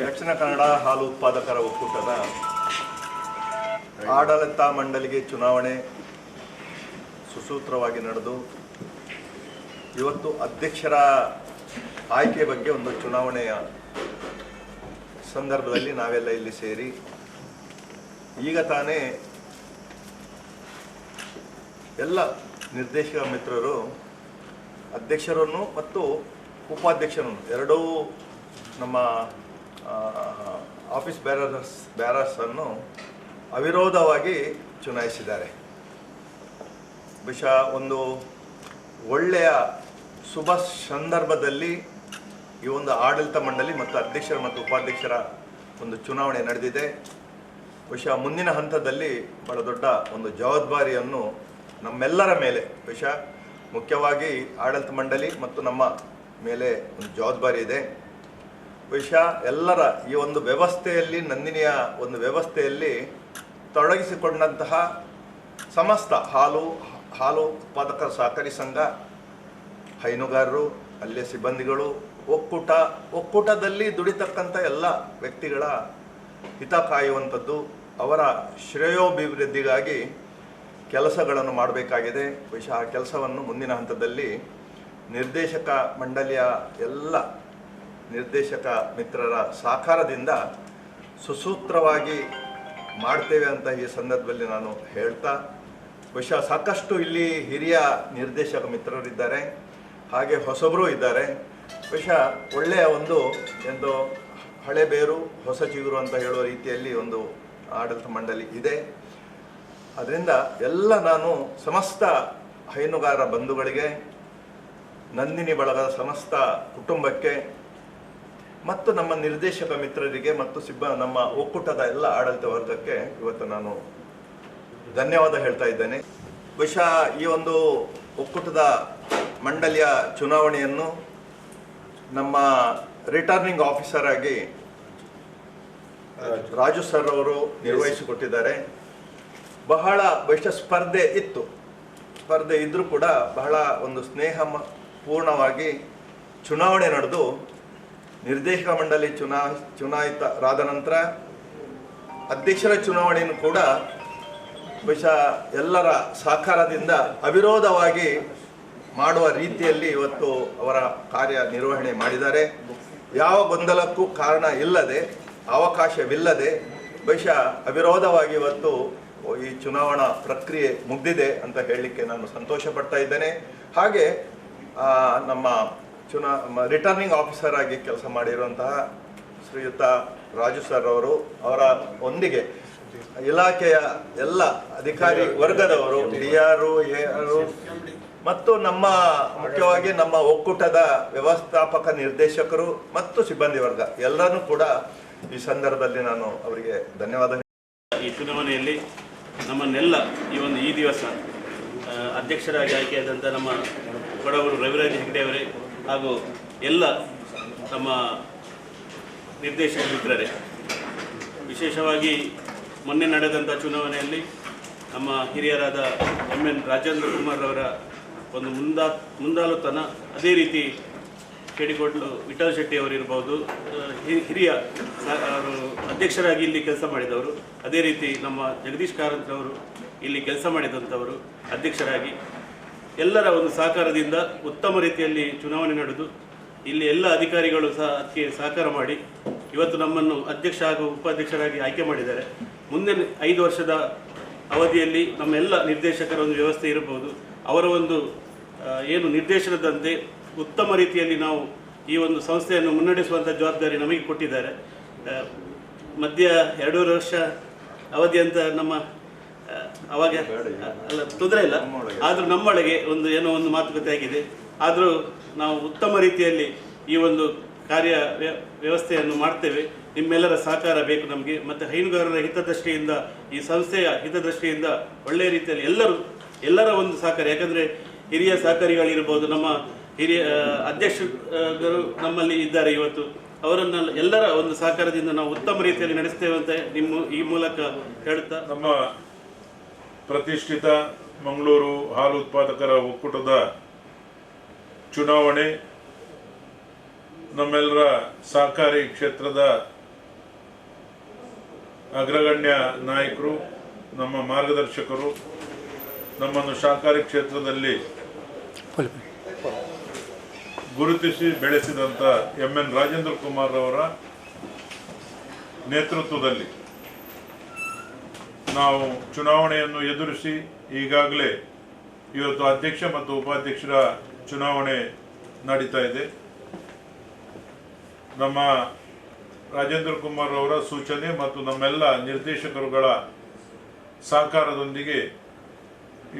ದಕ್ಷಿಣ ಕನ್ನಡ ಹಾಲು ಉತ್ಪಾದಕರ ಒಕ್ಕೂಟದ ಆಡಳಿತ ಮಂಡಳಿಗೆ ಚುನಾವಣೆ ಸುಸೂತ್ರವಾಗಿ ನಡೆದು ಇವತ್ತು ಅಧ್ಯಕ್ಷರ ಆಯ್ಕೆ ಬಗ್ಗೆ ಒಂದು ಚುನಾವಣೆಯ ಸಂದರ್ಭದಲ್ಲಿ ನಾವೆಲ್ಲ ಇಲ್ಲಿ ಸೇರಿ ಈಗ ತಾನೇ ಎಲ್ಲ ನಿರ್ದೇಶಕ ಮಿತ್ರರು ಅಧ್ಯಕ್ಷರನ್ನು ಮತ್ತು ಉಪಾಧ್ಯಕ್ಷರನ್ನು ಎರಡೂ ನಮ್ಮ ಆಫೀಸ್ ಬ್ಯಾರರ್ಸ್ ಬ್ಯಾರರ್ಸನ್ನು ಅವಿರೋಧವಾಗಿ ಚುನಾಯಿಸಿದ್ದಾರೆ. ಬಹುಶಃ ಒಂದು ಒಳ್ಳೆಯ ಶುಭ ಸಂದರ್ಭದಲ್ಲಿ ಈ ಒಂದು ಆಡಳಿತ ಮಂಡಳಿ ಮತ್ತು ಅಧ್ಯಕ್ಷರ ಮತ್ತು ಉಪಾಧ್ಯಕ್ಷರ ಒಂದು ಚುನಾವಣೆ ನಡೆದಿದೆ. ಬಹುಶಃ ಮುಂದಿನ ಹಂತದಲ್ಲಿ ಬಹಳ ದೊಡ್ಡ ಒಂದು ಜವಾಬ್ದಾರಿಯನ್ನು ನಮ್ಮೆಲ್ಲರ ಮೇಲೆ, ಬಹುಶಃ ಮುಖ್ಯವಾಗಿ ಆಡಳಿತ ಮಂಡಳಿ ಮತ್ತು ನಮ್ಮ ಮೇಲೆ ಒಂದು ಜವಾಬ್ದಾರಿ ಇದೆ. ಬಹುಶಃ ಎಲ್ಲರ ಈ ಒಂದು ವ್ಯವಸ್ಥೆಯಲ್ಲಿ, ನಂದಿನಿಯ ಒಂದು ವ್ಯವಸ್ಥೆಯಲ್ಲಿ ತೊಡಗಿಸಿಕೊಂಡಂತಹ ಸಮಸ್ತ ಹಾಲು ಹಾಲು ಉತ್ಪಾದಕರ ಸಹಕಾರಿ ಸಂಘ, ಹೈನುಗಾರರು, ಅಲ್ಲಿಯ ಸಿಬ್ಬಂದಿಗಳು, ಒಕ್ಕೂಟ, ಒಕ್ಕೂಟದಲ್ಲಿ ದುಡಿತಕ್ಕಂಥ ಎಲ್ಲ ವ್ಯಕ್ತಿಗಳ ಹಿತ ಕಾಯುವಂಥದ್ದು, ಅವರ ಶ್ರೇಯೋಭಿವೃದ್ಧಿಗಾಗಿ ಕೆಲಸಗಳನ್ನು ಮಾಡಬೇಕಾಗಿದೆ. ಬಹುಶಃ ಆ ಕೆಲಸವನ್ನು ಮುಂದಿನ ಹಂತದಲ್ಲಿ ನಿರ್ದೇಶಕ ಮಂಡಳಿಯ ಎಲ್ಲ ನಿರ್ದೇಶಕ ಮಿತ್ರರ ಸಹಕಾರದಿಂದ ಸುಸೂತ್ರವಾಗಿ ಮಾಡ್ತೇವೆ ಅಂತ ಈ ಸಂದರ್ಭದಲ್ಲಿ ನಾನು ಹೇಳ್ತಾ, ಬಹುಶಃ ಸಾಕಷ್ಟು ಇಲ್ಲಿ ಹಿರಿಯ ನಿರ್ದೇಶಕ ಮಿತ್ರರಿದ್ದಾರೆ, ಹಾಗೆ ಹೊಸಬರು ಇದ್ದಾರೆ. ಬಹುಶಃ ಒಳ್ಳೆಯ ಒಂದು ಎಂದು ಹಳೆ ಬೇರು, ಹೊಸ ಚಿಗುರು ಅಂತ ಹೇಳುವ ರೀತಿಯಲ್ಲಿ ಒಂದು ಆಡಳಿತ ಮಂಡಳಿ ಇದೆ. ಅದರಿಂದ ಎಲ್ಲ ನಾನು ಸಮಸ್ತ ಹೈನುಗಾರ ಬಂಧುಗಳಿಗೆ, ನಂದಿನಿ ಬಳಗದ ಸಮಸ್ತ ಕುಟುಂಬಕ್ಕೆ ಮತ್ತು ನಮ್ಮ ನಿರ್ದೇಶಕ ಮಿತ್ರರಿಗೆ ಮತ್ತು ಸಿಬ್ಬ ನಮ್ಮ ಒಕ್ಕೂಟದ ಎಲ್ಲ ಆಡಳಿತ ವರ್ಗಕ್ಕೆ ಇವತ್ತು ನಾನು ಧನ್ಯವಾದ ಹೇಳ್ತಾ ಇದ್ದೇನೆ. ಬಹುಶಃ ಈ ಒಂದು ಒಕ್ಕೂಟದ ಮಂಡಳಿಯ ಚುನಾವಣೆಯನ್ನು ನಮ್ಮ ರಿಟರ್ನಿಂಗ್ ಆಫೀಸರ್ ಆಗಿ ರಾಜು. ಸರ್ ಅವರು ನಿರ್ವಹಿಸಿಕೊಟ್ಟಿದ್ದಾರೆ. ಬಹಳ ಬಹುಶಃ ಸ್ಪರ್ಧೆ ಇತ್ತು. ಸ್ಪರ್ಧೆ ಇದ್ದರೂ ಕೂಡ ಬಹಳ ಒಂದು ಸ್ನೇಹ ಪೂರ್ಣವಾಗಿ ಚುನಾವಣೆ ನಡೆದು ನಿರ್ದೇಶಕ ಮಂಡಳಿ ಚುನಾ ಚುನಾಯಿತರಾದ ನಂತರ ಅಧ್ಯಕ್ಷರ ಚುನಾವಣೆಯನ್ನು ಕೂಡ ಬಹುಶಃ ಎಲ್ಲರ ಸಹಕಾರದಿಂದ ಅವಿರೋಧವಾಗಿ ಮಾಡುವ ರೀತಿಯಲ್ಲಿ ಇವತ್ತು ಅವರ ಕಾರ್ಯ ನಿರ್ವಹಣೆ ಮಾಡಿದ್ದಾರೆ. ಯಾವ ಗೊಂದಲಕ್ಕೂ ಕಾರಣ ಇಲ್ಲದೆ, ಅವಕಾಶವಿಲ್ಲದೆ ಬಹುಶಃ ಅವಿರೋಧವಾಗಿ ಇವತ್ತು ಈ ಚುನಾವಣಾ ಪ್ರಕ್ರಿಯೆ ಮುಗ್ದಿದೆ ಅಂತ ಹೇಳಲಿಕ್ಕೆ ನಾನು ಸಂತೋಷ ಪಡ್ತಾ ಇದ್ದೇನೆ. ಹಾಗೆ ನಮ್ಮ ಚುನಾ ರಿಟರ್ನಿಂಗ್ ಆಫೀಸರ್ ಆಗಿ ಕೆಲಸ ಮಾಡಿರುವಂತಹ ಶ್ರೀಯುತ ರಾಜು ಸರ್ ಅವರು ಅವರ ಒಂದಿಗೆ ಇಲಾಖೆಯ ಎಲ್ಲ ಅಧಿಕಾರಿ ವರ್ಗದವರು ಡಿ ಆರು ಮತ್ತು ನಮ್ಮ ಮುಖ್ಯವಾಗಿ ನಮ್ಮ ಒಕ್ಕೂಟದ ವ್ಯವಸ್ಥಾಪಕ ನಿರ್ದೇಶಕರು ಮತ್ತು ಸಿಬ್ಬಂದಿ ವರ್ಗ, ಎಲ್ಲರನ್ನೂ ಕೂಡ ಈ ಸಂದರ್ಭದಲ್ಲಿ ನಾನು ಅವರಿಗೆ ಧನ್ಯವಾದ ಈ ಚುನಾವಣೆಯಲ್ಲಿ ನಮ್ಮನ್ನೆಲ್ಲ ಈ ಒಂದು ಈ ದಿವಸ ಅಧ್ಯಕ್ಷರಾಗಿ ಆಯ್ಕೆಯಾದಂಥ ನಮ್ಮ ಕೊಡವರು ರವಿರಾಜ್ ಹೆಗ್ಡೆ ಅವರೇ ಹಾಗೂ ಎಲ್ಲ ನಮ್ಮ ನಿರ್ದೇಶಕ ಮಿತ್ರರೇ ವಿಶೇಷವಾಗಿ ಮೊನ್ನೆ ನಡೆದಂಥ ಚುನಾವಣೆಯಲ್ಲಿ ನಮ್ಮ ಹಿರಿಯರಾದ ಎಂ ಎನ್ ರಾಜೇಂದ್ರ ಕುಮಾರ್ ಅವರ ಒಂದು ಮುಂದಾ ಮುಂದಾಲುತನ ಅದೇ ರೀತಿ ಕೇಡಿಕೊಟ್ಲು ವಿಠಲ್ ಶೆಟ್ಟಿ ಅವರಿರ್ಬೋದು ಹಿರಿಯ ಅವರು ಅಧ್ಯಕ್ಷರಾಗಿ ಇಲ್ಲಿ ಕೆಲಸ ಮಾಡಿದವರು, ಅದೇ ರೀತಿ ನಮ್ಮ ಜಗದೀಶ್ ಕಾರಂತ್ ಅವರು ಇಲ್ಲಿ ಕೆಲಸ ಮಾಡಿದಂಥವರು ಅಧ್ಯಕ್ಷರಾಗಿ ಎಲ್ಲರ ಒಂದು ಸಹಕಾರದಿಂದ ಉತ್ತಮ ರೀತಿಯಲ್ಲಿ ಚುನಾವಣೆ ನಡೆದು ಇಲ್ಲಿ ಎಲ್ಲ ಅಧಿಕಾರಿಗಳು ಸಹ ಅದಕ್ಕೆ ಸಹಕಾರ ಮಾಡಿ ಇವತ್ತು ನಮ್ಮನ್ನು ಅಧ್ಯಕ್ಷ ಹಾಗೂ ಉಪಾಧ್ಯಕ್ಷರಾಗಿ ಆಯ್ಕೆ ಮಾಡಿದ್ದಾರೆ. ಮುಂದಿನ ಐದು ವರ್ಷದ ಅವಧಿಯಲ್ಲಿ ನಮ್ಮೆಲ್ಲ ನಿರ್ದೇಶಕರ ಒಂದು ವ್ಯವಸ್ಥೆ ಇರಬಹುದು. ಅವರ ಒಂದು ಏನು ನಿರ್ದೇಶನದಂತೆ ಉತ್ತಮ ರೀತಿಯಲ್ಲಿ ನಾವು ಈ ಒಂದು ಸಂಸ್ಥೆಯನ್ನು ಮುನ್ನಡೆಸುವಂಥ ಜವಾಬ್ದಾರಿ ನಮಗೆ ಕೊಟ್ಟಿದ್ದಾರೆ. ಮಧ್ಯ ಎರಡೂವರೆ ವರ್ಷ ಅವಧಿ ಅಂತ ನಮ್ಮ ಅವಾಗ ಅಲ್ಲ ತೊಂದರೆ ಇಲ್ಲ. ಆದರೂ ನಮ್ಮೊಳಗೆ ಒಂದು ಏನೋ ಒಂದು ಮಾತುಕತೆ ಆಗಿದೆ. ಆದರೂ ನಾವು ಉತ್ತಮ ರೀತಿಯಲ್ಲಿ ಈ ಒಂದು ಕಾರ್ಯ ವ್ಯ- ವ್ಯವಸ್ಥೆಯನ್ನು ಮಾಡ್ತೇವೆ. ನಿಮ್ಮೆಲ್ಲರ ಸಹಕಾರ ಬೇಕು ನಮಗೆ. ಮತ್ತು ಹೈನುಗಾರರ ಹಿತದೃಷ್ಟಿಯಿಂದ ಈ ಸಂಸ್ಥೆಯ ಹಿತದೃಷ್ಟಿಯಿಂದ ಒಳ್ಳೆಯ ರೀತಿಯಲ್ಲಿ ಎಲ್ಲರೂ ಎಲ್ಲರ ಒಂದು ಸಹಕಾರ. ಯಾಕಂದರೆ ಹಿರಿಯ ಸಹಕಾರಿಗಳಿರ್ಬೋದು ನಮ್ಮ ಹಿರಿಯ ಅಧ್ಯಕ್ಷರು ನಮ್ಮಲ್ಲಿ ಇದ್ದಾರೆ ಇವತ್ತು. ಅವರನ್ನ ಎಲ್ಲರ ಒಂದು ಸಹಕಾರದಿಂದ ನಾವು ಉತ್ತಮ ರೀತಿಯಲ್ಲಿ ನಡೆಸ್ತೇವೆ ಅಂತ ನಿಮ್ಮ ಈ ಮೂಲಕ ಹೇಳ್ತಾ ನಮ್ಮ ಪ್ರತಿಷ್ಠಿತ ಮಂಗಳೂರು ಹಾಲು ಉತ್ಪಾದಕರ ಒಕ್ಕೂಟದ ಚುನಾವಣೆ, ನಮ್ಮೆಲ್ಲರ ಸಹಕಾರಿ ಕ್ಷೇತ್ರದ ಅಗ್ರಗಣ್ಯ ನಾಯಕರು, ನಮ್ಮ ಮಾರ್ಗದರ್ಶಕರು, ನಮ್ಮನ್ನು ಸಹಕಾರಿ ಕ್ಷೇತ್ರದಲ್ಲಿ ಗುರುತಿಸಿ ಬೆಳೆಸಿದಂಥ ಎಂ ಎನ್ ರಾಜೇಂದ್ರ ಕುಮಾರ್ ಅವರ ನೇತೃತ್ವದಲ್ಲಿ ನಾವು ಚುನಾವಣೆಯನ್ನು ಎದುರಿಸಿ ಈಗಾಗಲೇ ಇವತ್ತು ಅಧ್ಯಕ್ಷ ಮತ್ತು ಉಪಾಧ್ಯಕ್ಷರ ಚುನಾವಣೆ ನಡೀತಾ ಇದೆ. ನಮ್ಮ ರಾಜೇಂದ್ರ ಕುಮಾರ್ ಅವರ ಸೂಚನೆ ಮತ್ತು ನಮ್ಮೆಲ್ಲ ನಿರ್ದೇಶಕರುಗಳ ಸಹಕಾರದೊಂದಿಗೆ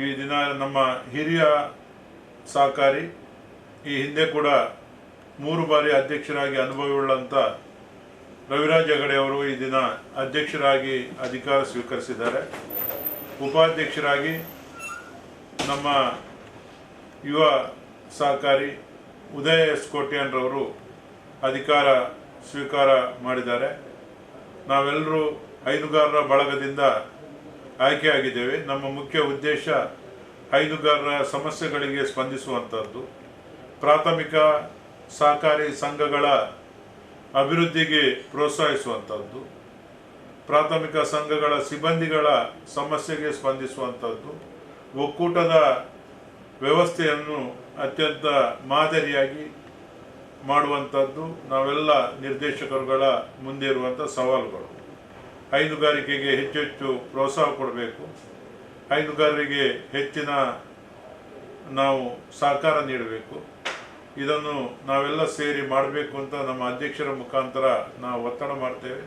ಈ ದಿನ ನಮ್ಮ ಹಿರಿಯ ಸಹಕಾರಿ ಈ ಹಿಂದೆ ಕೂಡ ಮೂರು ಬಾರಿ ಅಧ್ಯಕ್ಷರಾಗಿ ಅನುಭವವುಳ್ಳಂಥ ರವಿರಾಜ್ ಹೆಗಡೆ ಅವರು ಈ ದಿನ ಅಧ್ಯಕ್ಷರಾಗಿ ಅಧಿಕಾರ ಸ್ವೀಕರಿಸಿದ್ದಾರೆ. ಉಪಾಧ್ಯಕ್ಷರಾಗಿ ನಮ್ಮ ಯುವ ಸಹಕಾರಿ ಉದಯ ಎಸ್ ಕೋಟ್ಯಾನ್ರವರು ಅಧಿಕಾರ ಸ್ವೀಕಾರ ಮಾಡಿದ್ದಾರೆ. ನಾವೆಲ್ಲರೂ ಹೈನುಗಾರರ ಬಳಗದಿಂದ ಆಯ್ಕೆಯಾಗಿದ್ದೇವೆ ನಮ್ಮ ಮುಖ್ಯ ಉದ್ದೇಶ ಹೈನುಗಾರರ ಸಮಸ್ಯೆಗಳಿಗೆ ಸ್ಪಂದಿಸುವಂಥದ್ದು ಪ್ರಾಥಮಿಕ ಸಹಕಾರಿ ಸಂಘಗಳ ಅಭಿವೃದ್ಧಿಗೆ ಪ್ರೋತ್ಸಾಹಿಸುವಂಥದ್ದು, ಪ್ರಾಥಮಿಕ ಸಂಘಗಳ ಸಿಬ್ಬಂದಿಗಳ ಸಮಸ್ಯೆಗೆ ಸ್ಪಂದಿಸುವಂಥದ್ದು, ಒಕ್ಕೂಟದ ವ್ಯವಸ್ಥೆಯನ್ನು ಅತ್ಯಂತ ಮಾದರಿಯಾಗಿ ಮಾಡುವಂಥದ್ದು, ನಾವೆಲ್ಲ ನಿರ್ದೇಶಕರುಗಳ ಮುಂದೆ ಇರುವಂಥ ಸವಾಲುಗಳು. ಹೈನುಗಾರಿಕೆಗೆ ಹೆಚ್ಚು ಹೆಚ್ಚು ಪ್ರೋತ್ಸಾಹ ಕೊಡಬೇಕು. ಹೈನುಗಾರರಿಗೆ ಹೆಚ್ಚಿನ ನಾವು ಸಹಕಾರ ನೀಡಬೇಕು. ಇದನ್ನು ನಾವೆಲ್ಲ ಸೇರಿ ಮಾಡಬೇಕು ಅಂತ ನಮ್ಮ ಅಧ್ಯಕ್ಷರ ಮುಖಾಂತರ ನಾವು ಒತ್ತಡ ಮಾಡ್ತೇವೆ.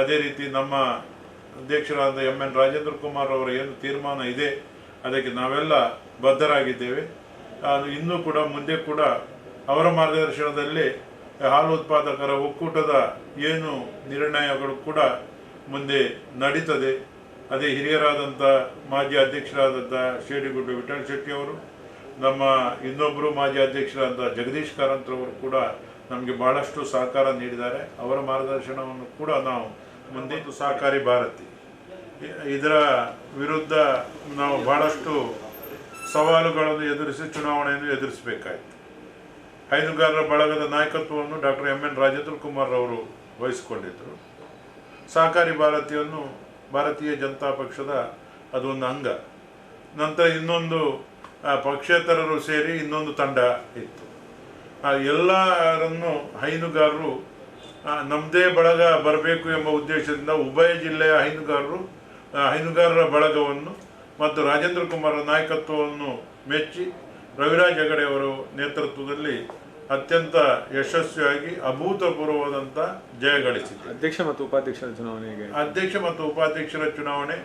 ಅದೇ ರೀತಿ ನಮ್ಮ ಅಧ್ಯಕ್ಷರಾದ ಎಂ ಎನ್ ರಾಜೇಂದ್ರ ಕುಮಾರ್ ಅವರ ಏನು ತೀರ್ಮಾನ ಇದೆ, ಅದಕ್ಕೆ ನಾವೆಲ್ಲ ಬದ್ಧರಾಗಿದ್ದೇವೆ. ಅದು ಇನ್ನೂ ಕೂಡ ಮುಂದೆ ಕೂಡ ಅವರ ಮಾರ್ಗದರ್ಶನದಲ್ಲಿ ಹಾಲು ಉತ್ಪಾದಕರ ಒಕ್ಕೂಟದ ಏನು ನಿರ್ಣಯಗಳು ಕೂಡ ಮುಂದೆ ನಡೀತದೆ. ಅದೇ ಹಿರಿಯರಾದಂಥ ಮಾಜಿ ಅಧ್ಯಕ್ಷರಾದಂಥ ಶೇಡಿಗುಡ್ಡು ವಿಠಲ್ ಶೆಟ್ಟಿ ಅವರು ನಮ್ಮ ಇನ್ನೊಬ್ಬರು ಮಾಜಿ ಅಧ್ಯಕ್ಷರಾದ ಜಗದೀಶ್ ಕಾರಂತ್ರವರು ಕೂಡ ನಮಗೆ ಬಹಳಷ್ಟು ಸಹಕಾರ ನೀಡಿದ್ದಾರೆ. ಅವರ ಮಾರ್ಗದರ್ಶನವನ್ನು ಕೂಡ ನಾವು ಮುಂದೆ ಸಹಕಾರಿ ಭಾರತಿ. ಇದರ ವಿರುದ್ಧ ನಾವು ಬಹಳಷ್ಟು ಸವಾಲುಗಳನ್ನು ಎದುರಿಸಿ ಚುನಾವಣೆಯನ್ನು ಎದುರಿಸಬೇಕಾಯಿತು. ಹೈನುಗಾರರ ಬಳಗದ ನಾಯಕತ್ವವನ್ನು doctor M. N. Rajendra Kumar ಅವರು ವಹಿಸಿಕೊಂಡಿದ್ದರು. ಸಹಕಾರಿ ಭಾರತಿಯನ್ನು ಭಾರತೀಯ ಜನತಾ ಪಕ್ಷದ ಅದೊಂದು ಅಂಗ. ನಂತರ ಇನ್ನೊಂದು ಪಕ್ಷೇತರರು ಸೇರಿ ಇನ್ನೊಂದು ತಂಡ ಇತ್ತು. ಆ ಎಲ್ಲರನ್ನು ಹೈನುಗಾರರು ನಮ್ಮದೇ ಬಳಗ ಬರಬೇಕು ಎಂಬ ಉದ್ದೇಶದಿಂದ ಉಭಯ ಜಿಲ್ಲೆಯ ಹೈನುಗಾರರು ಹೈನುಗಾರರ ಬಳಗವನ್ನು ಮತ್ತು ರಾಜೇಂದ್ರ ಕುಮಾರ್ ನಾಯಕತ್ವವನ್ನು ಮೆಚ್ಚಿ ರವಿರಾಜ್ ಹೆಗಡೆ ಅವರ ನೇತೃತ್ವದಲ್ಲಿ ಅತ್ಯಂತ ಯಶಸ್ವಿಯಾಗಿ ಅಭೂತಪೂರ್ವವಾದಂಥ ಜಯ ಗಳಿಸಿದೆ ಅಧ್ಯಕ್ಷ ಮತ್ತು ಉಪಾಧ್ಯಕ್ಷರ ಚುನಾವಣೆಗೆ ಅಧ್ಯಕ್ಷ ಮತ್ತು ಉಪಾಧ್ಯಕ್ಷರ ಚುನಾವಣೆ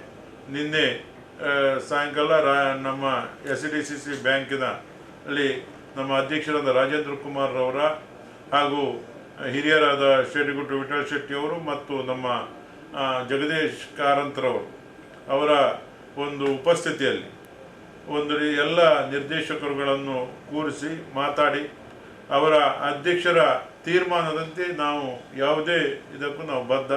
ನಿನ್ನೆ ಸಾಯಂಕಾಲ ರಾ, ನಮ್ಮ ಎಸ್ ಡಿ ಸಿ ಸಿ ಬ್ಯಾಂಕಿನ ಅಲ್ಲಿ ನಮ್ಮ ಅಧ್ಯಕ್ಷರಾದ ರಾಜೇಂದ್ರ ಕುಮಾರ್ ಅವರ ಹಾಗೂ ಹಿರಿಯರಾದ ಶೆಟ್ಟಿಗುಟ್ಟು ವಿಠಲ್ ಶೆಟ್ಟಿ ಅವರು ಮತ್ತು ನಮ್ಮ ಜಗದೀಶ್ ಕಾರಂತರವರು ಅವರ ಒಂದು ಉಪಸ್ಥಿತಿಯಲ್ಲಿ ಒಂದು ಎಲ್ಲ ನಿರ್ದೇಶಕರುಗಳನ್ನು ಕೂರಿಸಿ ಮಾತಾಡಿ ಅವರ ಅಧ್ಯಕ್ಷರ ತೀರ್ಮಾನದಂತೆ ನಾವು ಯಾವುದೇ ಇದಕ್ಕೂ ನಾವು ಬದ್ಧ.